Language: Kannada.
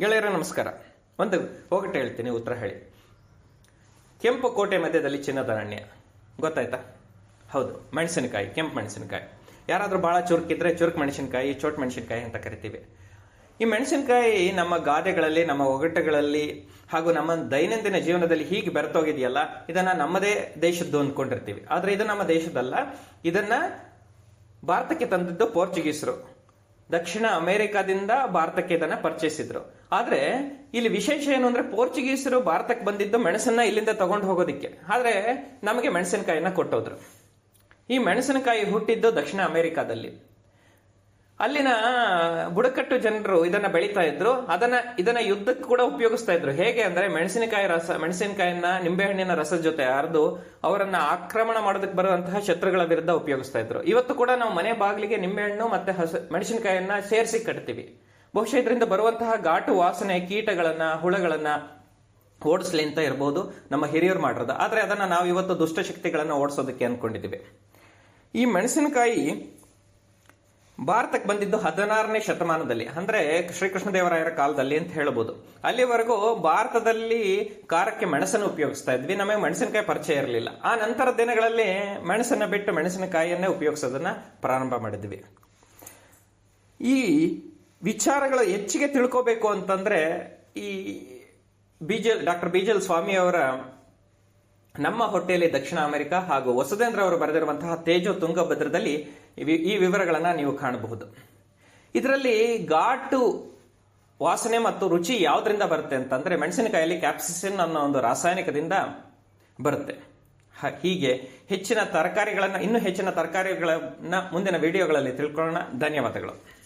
ಗೆಳೆಯರ, ನಮಸ್ಕಾರ. ಒಂದು ಹೋಗಟ್ಟೆ ಹೇಳ್ತೀನಿ, ಉತ್ತರ ಹೇಳಿ. ಕೆಂಪು ಕೋಟೆ ಮಧ್ಯದಲ್ಲಿ ಚಿನ್ನದ ನಾಣ್ಯ ಗೊತ್ತಾಯ್ತಾ? ಹೌದು, ಮೆಣಸಿನಕಾಯಿ, ಕೆಂಪು ಮೆಣಸಿನಕಾಯಿ. ಯಾರಾದರೂ ಭಾಳ ಚುರುಕಿದ್ರೆ ಚುರುಕು ಮೆಣಸಿನಕಾಯಿ, ಚೋಟ್ ಮೆಣಸಿನಕಾಯಿ ಅಂತ ಕರಿತೀವಿ. ಈ ಮೆಣಸಿನಕಾಯಿ ನಮ್ಮ ಗಾದೆಗಳಲ್ಲಿ, ನಮ್ಮ ಒಗಟುಗಳಲ್ಲಿ ಹಾಗೂ ನಮ್ಮ ದೈನಂದಿನ ಜೀವನದಲ್ಲಿ ಹೀಗೆ ಬೆರೆತೋಗಿದೆಯಲ್ಲ, ಇದನ್ನು ನಮ್ಮದೇ ದೇಶದ್ದು ಅಂದ್ಕೊಂಡಿರ್ತೀವಿ. ಆದರೆ ಇದು ನಮ್ಮ ದೇಶದಲ್ಲ ಇದನ್ನ ಭಾರತಕ್ಕೆ ತಂದಿದ್ದು ಪೋರ್ಚುಗೀಸರು. ದಕ್ಷಿಣ ಅಮೆರಿಕಾದಿಂದ ಭಾರತಕ್ಕೆ ಇದನ್ನ ಪರಿಚಯಿಸಿದ್ರು ಆದ್ರೆ, ಇಲ್ಲಿ ವಿಶೇಷ ಏನು ಅಂದ್ರೆ ಪೋರ್ಚುಗೀಸರು ಭಾರತಕ್ಕೆ ಬಂದಿದ್ದು ಮೆಣಸನ್ನ ಇಲ್ಲಿಂದ ತಗೊಂಡು ಹೋಗೋದಿಕ್ಕೆ. ಆದ್ರೆ, ನಮಗೆ ಮೆಣಸಿನಕಾಯಿನ ಕೊಟ್ಟೋದ್ರು. ಈ ಮೆಣಸಿನಕಾಯಿ ಹುಟ್ಟಿದ್ದು ದಕ್ಷಿಣ ಅಮೆರಿಕಾದಲ್ಲಿ. ಅಲ್ಲಿನ ಬುಡಕಟ್ಟು ಜನರು ಇದನ್ನ ಬೆಳೀತಾ ಇದ್ರು. ಅದನ್ನ, ಇದನ್ನ ಯುದ್ಧಕ್ಕೆ ಕೂಡ ಉಪಯೋಗಿಸ್ತಾ ಇದ್ರು. ಹೇಗೆ ಅಂದ್ರೆ ಮೆಣಸಿನಕಾಯಿ ರಸ, ಮೆಣಸಿನಕಾಯಿಯನ್ನ, ನಿಂಬೆಹಣ್ಣಿನ ರಸದ ಜೊತೆ ಅರೆದು ಅವರನ್ನ ಆಕ್ರಮಣ ಮಾಡೋದಕ್ಕೆ ಬರುವಂತಹ ಶತ್ರುಗಳ ವಿರುದ್ಧ ಉಪಯೋಗಿಸ್ತಾ ಇದ್ರು. ಇವತ್ತು ಕೂಡ ನಾವು ಮನೆ ಬಾಗಿಲಿಗೆ ನಿಂಬೆಹಣ್ಣು ಮತ್ತೆ ಹಸ, ಮೆಣಸಿನಕಾಯಿಯನ್ನ ಸೇರಿಸಿ ಕಟ್ತೀವಿ. ಬಹುಶಃ ಇದರಿಂದ ಬರುವಂತಹ ಘಾಟು ವಾಸನೆ, ಕೀಟಗಳನ್ನ, ಹುಳಗಳನ್ನ ಓಡಿಸ್ಲಿ ಅಂತ ಇರ್ಬೋದು ನಮ್ಮ ಹಿರಿಯರು ಮಾಡಿರೋದು. ಆದ್ರೆ ಅದನ್ನ ನಾವು ಇವತ್ತು ದುಷ್ಟಶಕ್ತಿಗಳನ್ನ ಓಡಿಸೋದಕ್ಕೆ ಅನ್ಕೊಂಡಿದ್ದೀವಿ ಈ ಮೆಣಸಿನಕಾಯಿ ಭಾರತಕ್ಕೆ ಬಂದಿದ್ದು ಹದಿನಾರನೇ ಶತಮಾನದಲ್ಲಿ, ಅಂದ್ರೆ ಶ್ರೀಕೃಷ್ಣದೇವರಾಯರ ಕಾಲದಲ್ಲಿ ಅಂತ ಹೇಳ್ಬೋದು. ಅಲ್ಲಿವರೆಗೂ ಭಾರತದಲ್ಲಿ ಖಾರಕ್ಕೆ ಮೆಣಸನ್ನು ಉಪಯೋಗಿಸ್ತಾ ಇದ್ವಿ. ನಮಗೆ ಮೆಣಸಿನಕಾಯಿ ಪರಿಚಯ ಇರಲಿಲ್ಲ. ಆ ನಂತರ ದಿನಗಳಲ್ಲಿ ಮೆಣಸನ್ನ ಬಿಟ್ಟು ಮೆಣಸಿನಕಾಯಿಯನ್ನೇ ಉಪಯೋಗಿಸೋದನ್ನ ಪ್ರಾರಂಭ ಮಾಡಿದ್ವಿ. ಈ ವಿಚಾರಗಳು ಹೆಚ್ಚಿಗೆ ತಿಳ್ಕೋಬೇಕು ಅಂತಂದ್ರೆ ಈ ಬಿಜಲ್ ಡಾಕ್ಟರ್ ಬಿಜಲ್ ಸ್ವಾಮಿ ಅವರ ನಮ್ಮ ಹೊಟ್ಟೆಯಲ್ಲಿ ದಕ್ಷಿಣ ಅಮೆರಿಕ ಹಾಗೂ ವಸುಧೇಂದ್ರ ಅವರು ಬರೆದಿರುವಂತಹ ತೇಜೋ ತುಂಗಭದ್ರದಲ್ಲಿ ಈ ವಿವರಗಳನ್ನು ನೀವು ಕಾಣಬಹುದು. ಇದರಲ್ಲಿ ಘಾಟು ವಾಸನೆ ಮತ್ತು ರುಚಿ ಯಾವುದರಿಂದ ಬರುತ್ತೆ ಅಂತಂದ್ರೆ ಮೆಣಸಿನಕಾಯಲ್ಲಿ ಕ್ಯಾಪ್ಸಿಸಿನ್ ಅನ್ನೋ ಒಂದು ರಾಸಾಯನಿಕದಿಂದ ಬರುತ್ತೆ. ಹೀಗೆ ಹೆಚ್ಚಿನ ತರಕಾರಿಗಳನ್ನು ಇನ್ನೂ ಹೆಚ್ಚಿನ ತರಕಾರಿಗಳನ್ನ ಮುಂದಿನ ವಿಡಿಯೋಗಳಲ್ಲಿ ತಿಳ್ಕೊಳ್ಳೋಣ. ಧನ್ಯವಾದಗಳು.